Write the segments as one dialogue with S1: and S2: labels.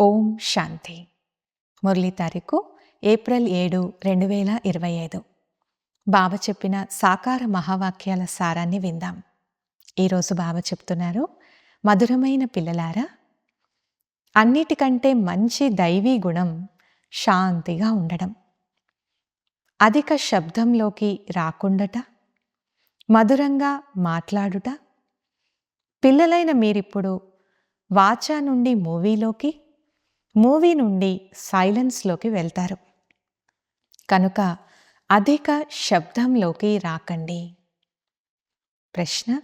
S1: ఓం శాంతి. మురళీ తారీఖు ఏప్రిల్ ఏడు రెండు వేల ఇరవై ఐదు. బాబా చెప్పిన సాకార మహావాక్యాల సారాన్ని విందాం. ఈరోజు బాబా చెప్తున్నారు మధురమైన పిల్లలారా అన్నిటికంటే మంచి దైవీ గుణం శాంతిగా ఉండడం. అధిక శబ్దంలోకి రాకుండట మధురంగా మాట్లాడుట పిల్లలైన మీరిప్పుడు వాచా నుండి మూవీలోకి మూవీ నుండి సైలెన్స్లోకి వెళ్తారు. కనుక అధిక శబ్దంలోకి రాకండి. ప్రశ్న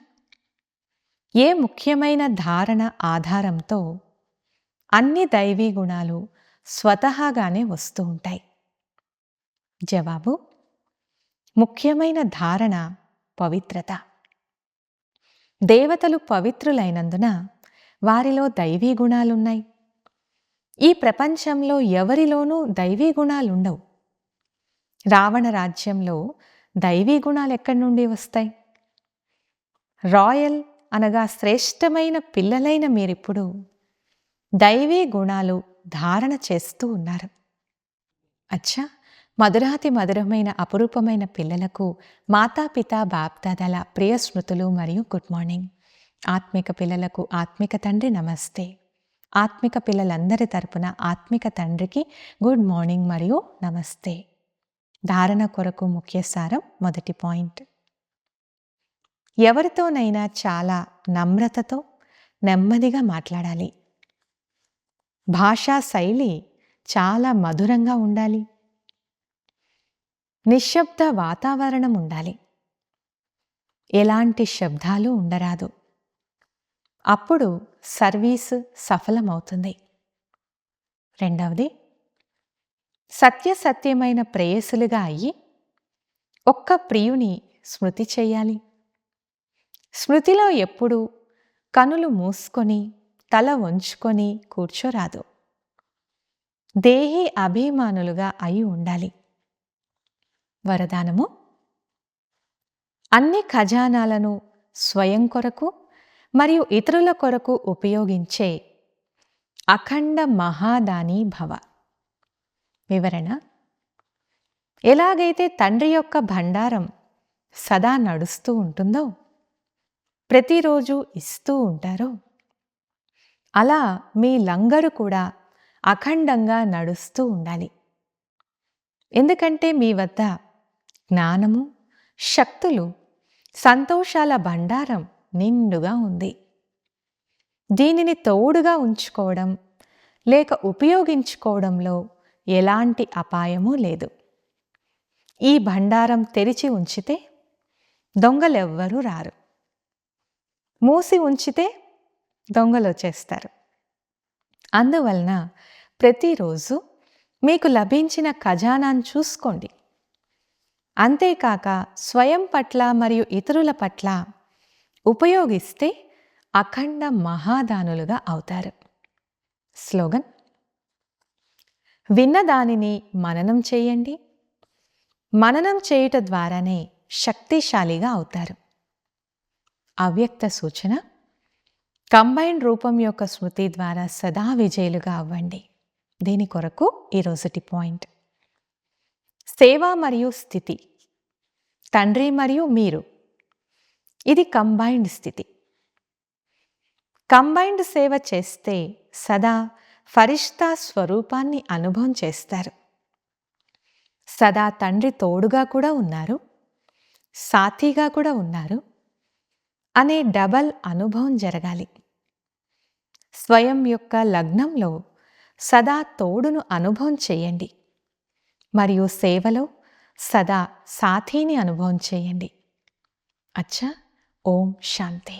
S1: ఏ ముఖ్యమైన ధారణ ఆధారంతో అన్ని దైవీ గుణాలు స్వతహాగానే వస్తూ ఉంటాయి? జవాబు ముఖ్యమైన ధారణ పవిత్రత. దేవతలు పవిత్రులైనందున వారిలో దైవీ గుణాలున్నాయి. ఈ ప్రపంచంలో ఎవరిలోనూ దైవీ గుణాలుండవు రావణ రాజ్యంలో దైవీ గుణాలు ఎక్కడి నుండి వస్తాయి? రాయల్ అనగా శ్రేష్టమైన పిల్లలైన మీరిప్పుడు దైవీ గుణాలు ధారణ చేస్తూ ఉన్నారు. అచ్చా! మధురాతి మధురమైన అపురూపమైన పిల్లలకు మాతాపిత బాప్దాదల ప్రియ స్మృతులు మరియు గుడ్ మార్నింగ్. ఆత్మిక పిల్లలకు ఆత్మిక తండ్రి నమస్తే. ఆత్మిక పిల్లలందరి తరపున ఆత్మిక తండ్రికి గుడ్ మార్నింగ్ మరియు నమస్తే. ధారణ కొరకు ముఖ్య సారం మొదటి పాయింట్. ఎవరితోనైనా చాలా నమ్రతతో నెమ్మదిగా మాట్లాడాలి. భాషా శైలి చాలా మధురంగా ఉండాలి. నిశ్శబ్ద వాతావరణం ఉండాలి. ఎలాంటి శబ్దాలు ఉండరాదు. అప్పుడు సర్వీసు సఫలమవుతుంది. రెండవది సత్యసత్యమైన ప్రేయసులుగా అయ్యి ఒక్క ప్రియుని స్మృతి చేయాలి. స్మృతిలో ఎప్పుడు కనులు మూసుకొని తల వంచుకొని కూర్చోరాదు. దేహి అభిమానులుగా అయి ఉండాలి. వరదానము అన్ని ఖజానాలను స్వయం కొరకు మరియు ఇతరుల కొరకు ఉపయోగించే అఖండ మహాదాని భవ. వివరణ ఎలాగైతే తండ్రి యొక్క భండారం సదా నడుస్తూ ఉంటుందో ప్రతిరోజు ఇస్తూ ఉంటారో అలా మీ లంగరు కూడా అఖండంగా నడుస్తూ ఉండాలి. ఎందుకంటే మీ వద్ద జ్ఞానము శక్తులు సంతోషాల భండారం నిండుగా ఉంది. దీనిని తోడుగా ఉంచుకోవడం లేక ఉపయోగించుకోవడంలో ఎలాంటి అపాయమూ లేదు. ఈ భండారం తెరిచి ఉంచితే దొంగలెవ్వరూ రారు. మూసి ఉంచితే దొంగలు వచ్చేస్తారు అందువలన ప్రతిరోజు మీకు లభించిన ఖజానాను చూసుకోండి. అంతేకాక స్వయం పట్ల మరియు ఇతరుల పట్ల ఉపయోగిస్తే అఖండ మహాదానులుగా అవుతారు. స్లోగన్. విన్న దానిని మననం చేయండి. మననం చేయుట ద్వారానే శక్తిశాలిగా అవుతారు. అవ్యక్త సూచన. కంబైన్ రూపం యొక్క స్మృతి ద్వారా సదా విజయులుగా అవ్వండి. దీని కొరకు ఈరోజుటి పాయింట్. సేవ మరియు స్థితి. తండ్రి మరియు మీరు ఇది కంబైన్డ్ స్థితి. కంబైన్డ్ సేవ చేస్తే సదా ఫరిష్తా స్వరూపాన్ని అనుభవం చేస్తారు. సదా తండ్రి తోడుగా కూడా ఉన్నారు సాథీగా కూడా ఉన్నారు అనే డబల్ అనుభవం జరగాలి. స్వయం యొక్క లగ్నంలో సదా తోడును అనుభవం చేయండి మరియు సేవలో సదా సాథీని అనుభవం చేయండి. అచ్చా! ఓం శాంతి